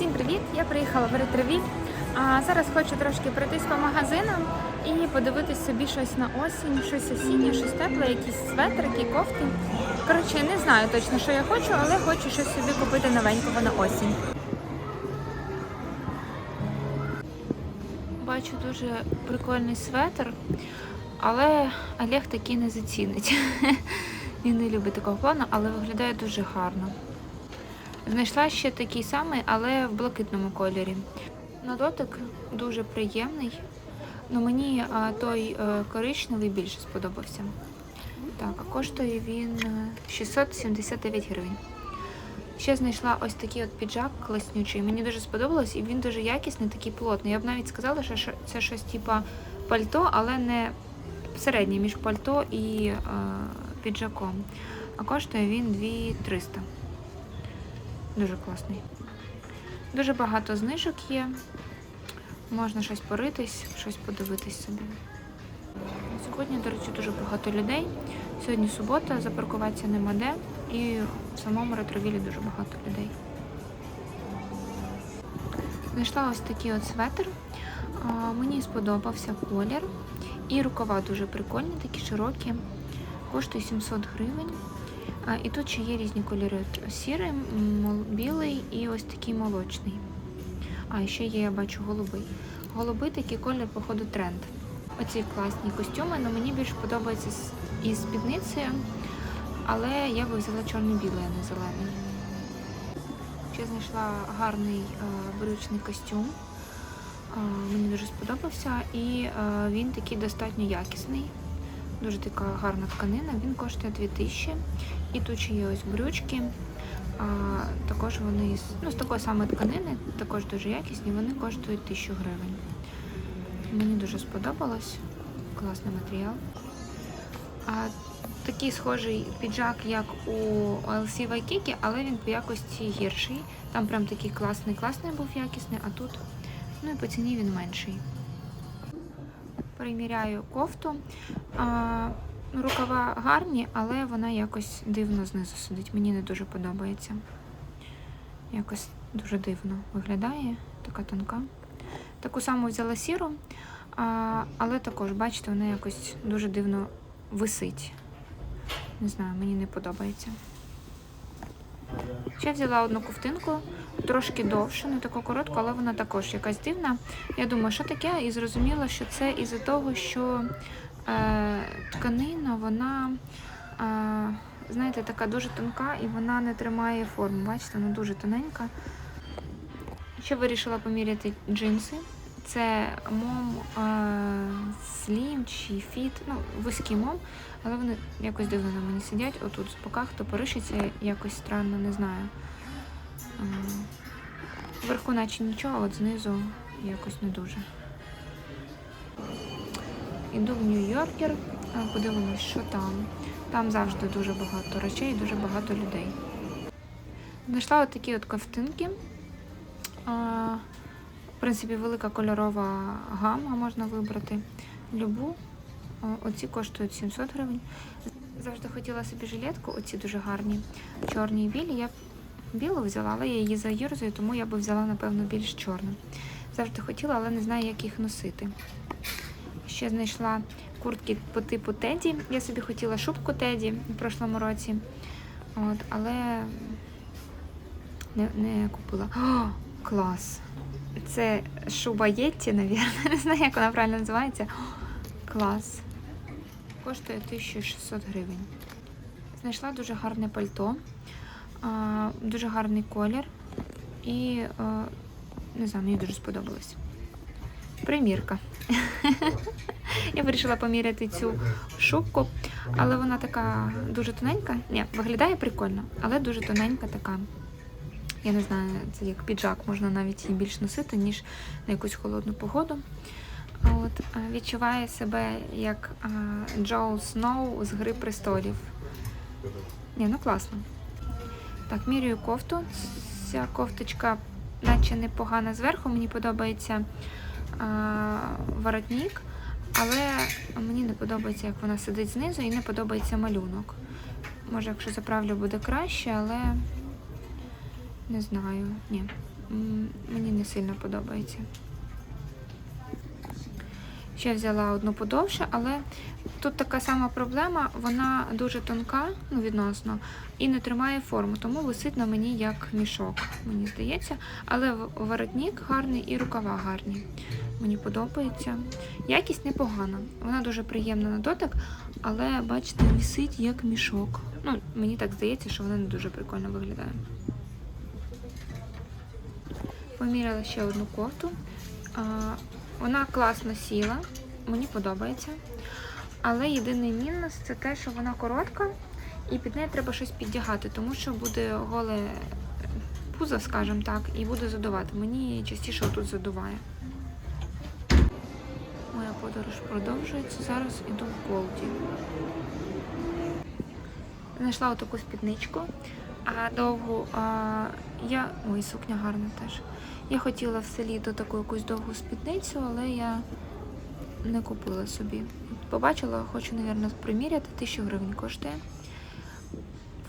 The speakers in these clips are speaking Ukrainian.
Всім привіт! Я приїхала в ретривіль. А зараз хочу трошки пройтись по магазинам і подивитись собі щось на осінь, щось осіннє, щось тепле, якісь светрики, кофти. Коротше, не знаю точно, що я хочу, але хочу щось собі купити новенького на осінь. Бачу дуже прикольний светр, але Олег такий не зацінить. Він не любить такого плану, але виглядає дуже гарно. Знайшла ще такий самий, але в блакитному кольорі. На дотик дуже приємний. Ну мені а, той е, коричневий більше сподобався. Так, коштує він е, 679 гривень. Ще знайшла ось такий от піджак класнючий. Мені дуже сподобалось, і він дуже якісний, такий плотний. Я б навіть сказала, що це щось типа пальто, але не середнє між пальто і е, піджаком. А коштує він 2300. Дуже класний. Дуже багато знижок є. Можна щось поритись, щось подивитись собі. Сьогодні, до речі, дуже багато людей. Сьогодні субота, запаркуватися нема де. І в самому ретровілі дуже багато людей. Знайшла ось такий от светр. Мені сподобався колір. І рукава дуже прикольні, такі широкі. Коштує 700 гривень. І тут ще є різні кольори. Сірий, мол- білий і ось такий молочний. А, ще є, я бачу, голубий. Голубий такий колір, походу, тренд. Оці класні костюми, але мені більше подобається із спідницею, але я би взяла чорно-білий, а не зелений. Ще знайшла гарний е, брючний костюм. Е, мені дуже сподобався, і е, він такий достатньо якісний. Дуже така гарна тканина, він коштує 2000. І тут ще є ось брючки. А, також вони ну, з такої самої тканини, також дуже якісні, вони коштують 1000 гривень. Мені дуже сподобалось. Класний матеріал. А, такий схожий піджак, як у LC Waikiki, але він по якості гірший. Там прям такий класний, класний був якісний, а тут, ну і по ціні він менший. Приміряю кофту. Рукава гарні, але вона якось дивно знизу сидить. Мені не дуже подобається. Якось дуже дивно виглядає, така тонка. Таку саму взяла сіру, але також, бачите, вона якось дуже дивно висить. Не знаю, мені не подобається. Ще взяла одну ковтинку, трошки довше, не таку коротку, але вона також якась дивна. Я думаю, що таке, і зрозуміла, що це із-за того, що е, тканина, вона, е, знаєте, така дуже тонка і вона не тримає форму. Бачите, вона дуже тоненька. Ще вирішила поміряти джинси. Це мом е, слім чи фіт, ну, вузький мом, але вони якось дивно на мені сидять. Отут з боках то поришиться якось странно, не знаю. Вверху наче нічого, а от знизу якось не дуже. Іду в Нью-Йоркер, подивимось, що там. Там завжди дуже багато речей, дуже багато людей. Знайшла от такі от ковтинки. В принципі, велика кольорова гама можна вибрати. Любу. Оці коштують 700 гривень. Завжди хотіла собі жилетку, оці дуже гарні, чорні і білі. Я білу взяла, але я її заюрзую, тому я би взяла, напевно, більш чорну. Завжди хотіла, але не знаю, як їх носити. Ще знайшла куртки по типу Теді. Я собі хотіла шубку Теді в прошлому році. От, але не, не купила. О, клас! Це шуба Єтті, навірно. Не знаю, як вона правильно називається. О, клас. Коштує 1600 гривень. Знайшла дуже гарне пальто, дуже гарний колір. І не знаю, мені дуже сподобалось. Примірка. Я вирішила поміряти цю шубку, але вона така дуже тоненька. Ні, виглядає прикольно, але дуже тоненька така. Я не знаю, це як піджак, можна навіть її більш носити, ніж на якусь холодну погоду. От, відчуває себе як Джоу Сноу з Гри престолів. Ні, ну класно. Так, міряю кофту. Ця кофточка, наче непогана зверху, мені подобається а, воротник, але мені не подобається, як вона сидить знизу, і не подобається малюнок. Може, якщо заправлю, буде краще, але Не знаю, ні. Мені не сильно подобається. Ще взяла одну подовше, але тут така сама проблема, вона дуже тонка, ну, відносно, і не тримає форму, тому висить на мені як мішок, мені здається. Але воротник гарний і рукава гарні. Мені подобається. Якість непогана. Вона дуже приємна на дотик, але бачите, висить як мішок. Ну, мені так здається, що вона не дуже прикольно виглядає. Поміряла ще одну кофту. Вона класно сіла, мені подобається. Але єдиний мінус це те, що вона коротка, і під нею треба щось піддягати, тому що буде голе пузо, скажімо так, і буде задувати. Мені частіше тут задуває. Моя подорож продовжується. Зараз іду в Голді. Знайшла отаку спідничку. Довгу а, я. Ой, сукня гарна теж. Я хотіла в селі до таку якусь довгу спідницю, але я не купила собі. Побачила, хочу, мабуть, приміряти, тисячу гривень коштує.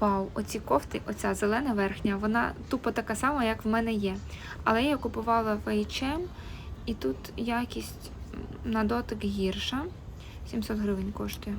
Вау, оці кофти, оця зелена верхня, вона тупо така сама, як в мене є. Але я купувала в H&M, і тут якість на дотик гірша. 700 гривень коштує.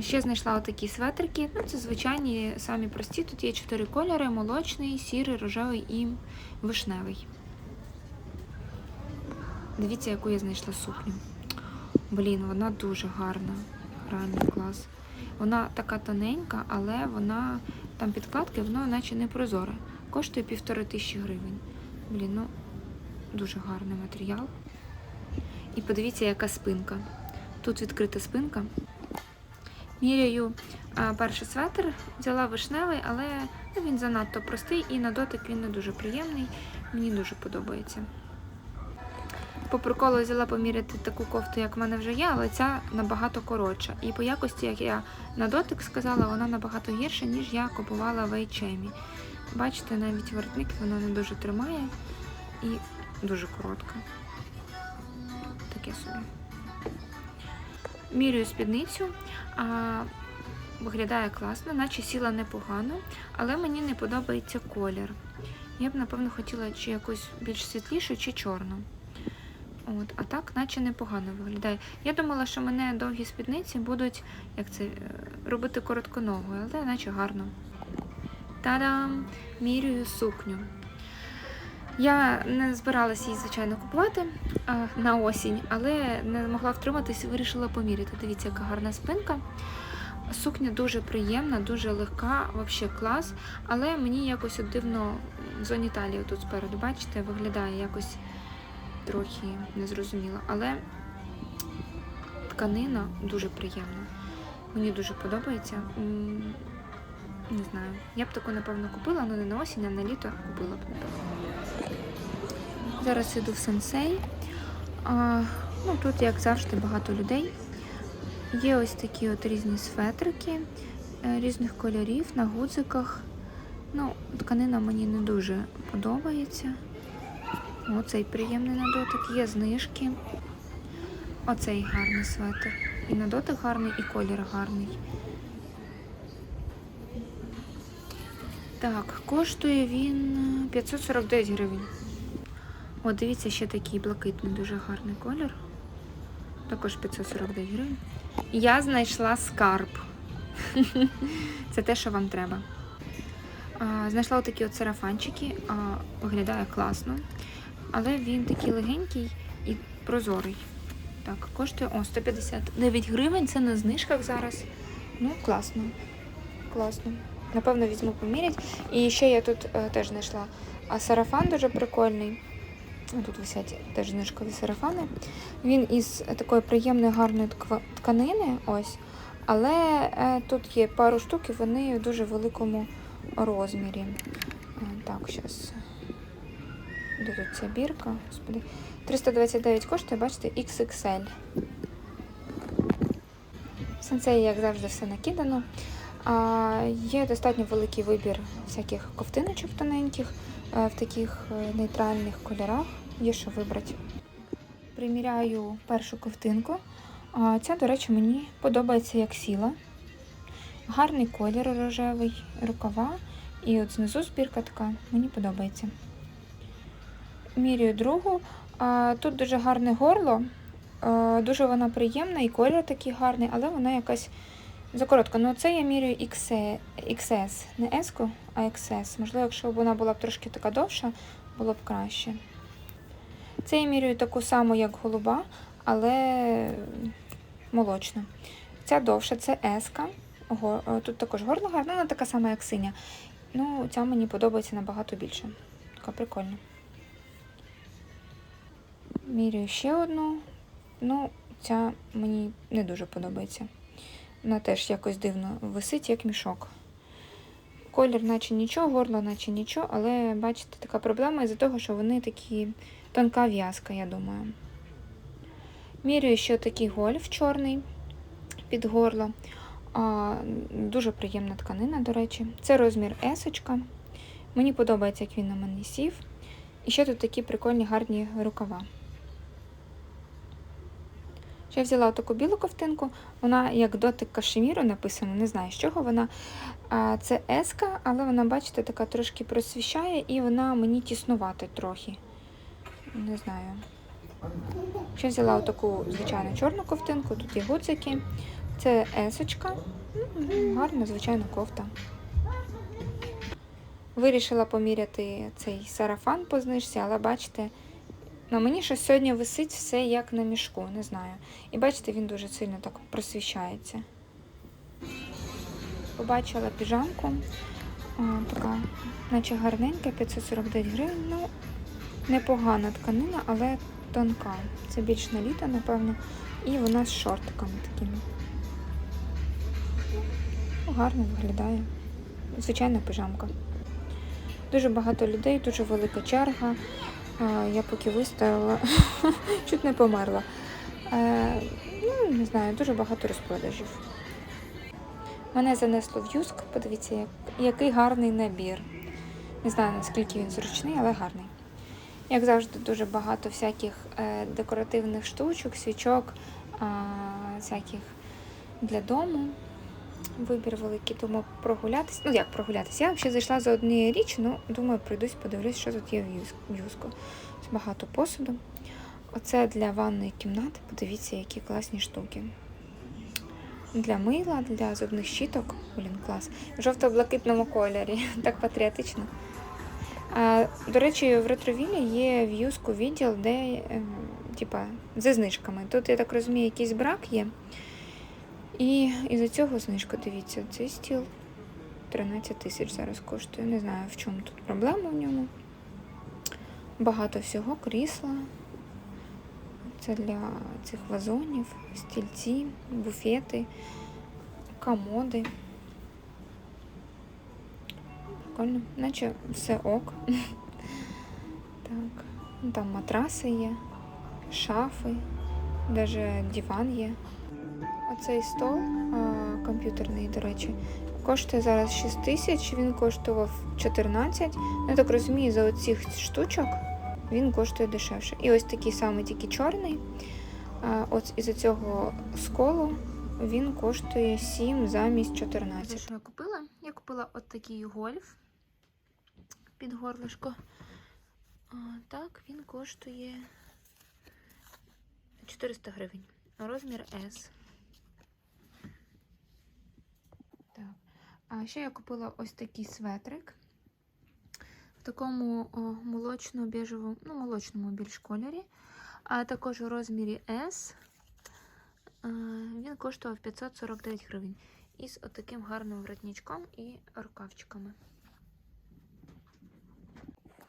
Ще знайшла отакі светрики. Ну, це звичайні, самі прості. Тут є чотири кольори: молочний, сірий, рожевий і вишневий. Дивіться, яку я знайшла сукню. Блін, вона дуже гарна. Реально клас. Вона така тоненька, але вона там підкладки, воно наче не прозоре. Коштує півтори тисячі гривень. Блін, ну дуже гарний матеріал. І подивіться, яка спинка. Тут відкрита спинка. Міряю перший светр, взяла вишневий, але ну, він занадто простий і на дотик він не дуже приємний. Мені дуже подобається. По приколу взяла поміряти таку кофту, як в мене вже є, але ця набагато коротша. І по якості, як я на дотик сказала, вона набагато гірша, ніж я купувала в H&M. Бачите, навіть воротник вона не дуже тримає і дуже коротка. Таке собі. Мірюю спідницю. А, виглядає класно, наче сіла непогано, але мені не подобається колір. Я б, напевно, хотіла чи якусь більш світлішу, чи чорну. От, а так, наче непогано виглядає. Я думала, що мене довгі спідниці будуть як це, е, робити коротконогою, але наче гарно. Та-дам! Мірюю сукню. Я не збиралася її, звичайно, купувати на осінь, але не могла втриматися вирішила поміряти. Дивіться, яка гарна спинка. Сукня дуже приємна, дуже легка, взагалі клас. Але мені якось от дивно в зоні талії тут спереду, бачите, виглядає якось трохи незрозуміло. Але тканина дуже приємна. Мені дуже подобається. Не знаю. Я б таку, напевно, купила, але не на осінь, а на літо купила б, напевно. Зараз іду в сенсей. А, ну, тут, як завжди, багато людей. Є ось такі от різні светрики е, різних кольорів на гудзиках. Ну, тканина мені не дуже подобається. Оцей приємний на дотик, є знижки. Оцей гарний светр. І на дотик гарний, і колір гарний. Так, коштує він е, 549 гривень. О, дивіться, ще такий блакитний, дуже гарний колір. Також 549 гривень. Я знайшла скарб. Це те, що вам треба. Знайшла отакі от сарафанчики. А, виглядає класно. Але він такий легенький і прозорий. Так, коштує о, 159 гривень. Це на знижках зараз. Ну, класно. Класно. Напевно, візьму помірять. І ще я тут е, теж знайшла а сарафан дуже прикольний. Ну, Тут висять теж знижкові сарафани. Він із такої приємної гарної тканини, ось. Але е, тут є пару штук, і вони в дуже великому розмірі. Е, так, зараз. Де тут ця бірка? Господи. 329 коштує, бачите, XXL. В сенсеї, як завжди, все накидано. Є достатньо великий вибір всяких ковтиночок тоненьких е, в таких е, нейтральних кольорах. Є що вибрати. Приміряю першу ковтинку. Ця, до речі, мені подобається як сіла. Гарний колір рожевий, рукава І от знизу збірка така, мені подобається. Міряю другу. Тут дуже гарне горло, дуже вона приємна, і колір такий гарний, але вона якась закоротка. Ну, це я міряю XS, XS. не S, а XS. Можливо, якщо б вона була б трошки така довша, було б краще. Це я міряю таку саму, як голуба, але молочна. Ця довша, це S. Тут також горло гарне, вона така сама, як синя. Ну, ця мені подобається набагато більше. Така прикольна. Міряю ще одну. Ну, ця мені не дуже подобається. Вона теж якось дивно висить, як мішок. Колір, наче нічого, горло, наче нічого, але бачите, така проблема із-за того, що вони такі тонка в'язка, я думаю. Міряю ще такий гольф чорний під горло. А, Дуже приємна тканина, до речі. Це розмір S. Мені подобається, як він на мені сів. І ще тут такі прикольні гарні рукава. Ще я взяла таку білу ковтинку, вона як дотик кашеміру написано, не знаю з чого вона. Це еска, але вона, бачите, така трошки просвіщає і вона мені тіснувата трохи. Не знаю. Ще взяла таку звичайну чорну ковтинку, тут є гудзики. Це есочка. Гарна, звичайна кофта. Вирішила поміряти цей сарафан по знижці, але бачите, на мені щось сьогодні висить все як на мішку, не знаю. І бачите, він дуже сильно так просвіщається. Побачила піжамку. О, така, наче гарненька, 549 гривень. Ну, непогана тканина, але тонка. Це більш на літо, напевно. І вона з шортиками такими. Ну, гарно виглядає. Звичайна пижамка. Дуже багато людей, дуже велика черга. Я поки вистояла, чуть не померла. Е, ну, не знаю, дуже багато розпродажів. Мене занесло в юск, подивіться, який гарний набір. Не знаю, наскільки він зручний, але гарний. Як завжди, дуже багато всяких е, декоративних штучок, свічок, всяких для дому. Вибір великий, тому прогулятись. Ну, як прогулятись? Я взагалі зайшла за однією річ, ну, думаю, пройдусь, подивлюсь, що тут є в юску. Багато посуду. Оце для ванної кімнати. Подивіться, які класні штуки. Для мила, для зубних щіток. Блін, клас. В жовто-блакитному кольорі. Так патріотично. А, до речі, в ретровілі є в юску відділ, де е, типа, зі знижками. Тут, я так розумію, якийсь брак є. І із-за цього знижка, дивіться, цей стіл 13 тисяч зараз коштує. Не знаю, в чому тут проблема в ньому. Багато всього, крісла. Це для цих вазонів, стільці, буфети, комоди. Прикольно, наче все ок. Так, там матраси є, шафи, навіть диван є. Оцей стол комп'ютерний, до речі, коштує зараз 6 тисяч, він коштував 14. Ну, Я так розумію, за оцих штучок він коштує дешевше. І ось такий самий, тільки чорний. А, От із-за цього сколу він коштує 7 замість 14. Що я купила? Я купила от такий гольф під горлишко. Так, він коштує 400 гривень. Розмір S. А ще я купила ось такий светрик в такому молочно-біжевому, ну, молочному більш кольорі, а також у розмірі S. Він коштував 549 гривень. Із отаким гарним воротничком і рукавчиками.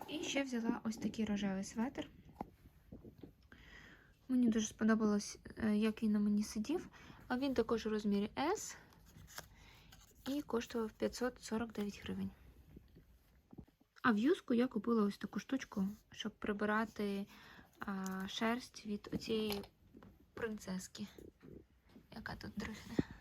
І ще взяла ось такий рожевий светр. Мені дуже сподобалось, е, як він на мені сидів. А він також у розмірі S і коштував 549 гривень. А в юску я купила ось таку штучку, щоб прибирати а, шерсть від оцієї принцески, яка тут дрихне.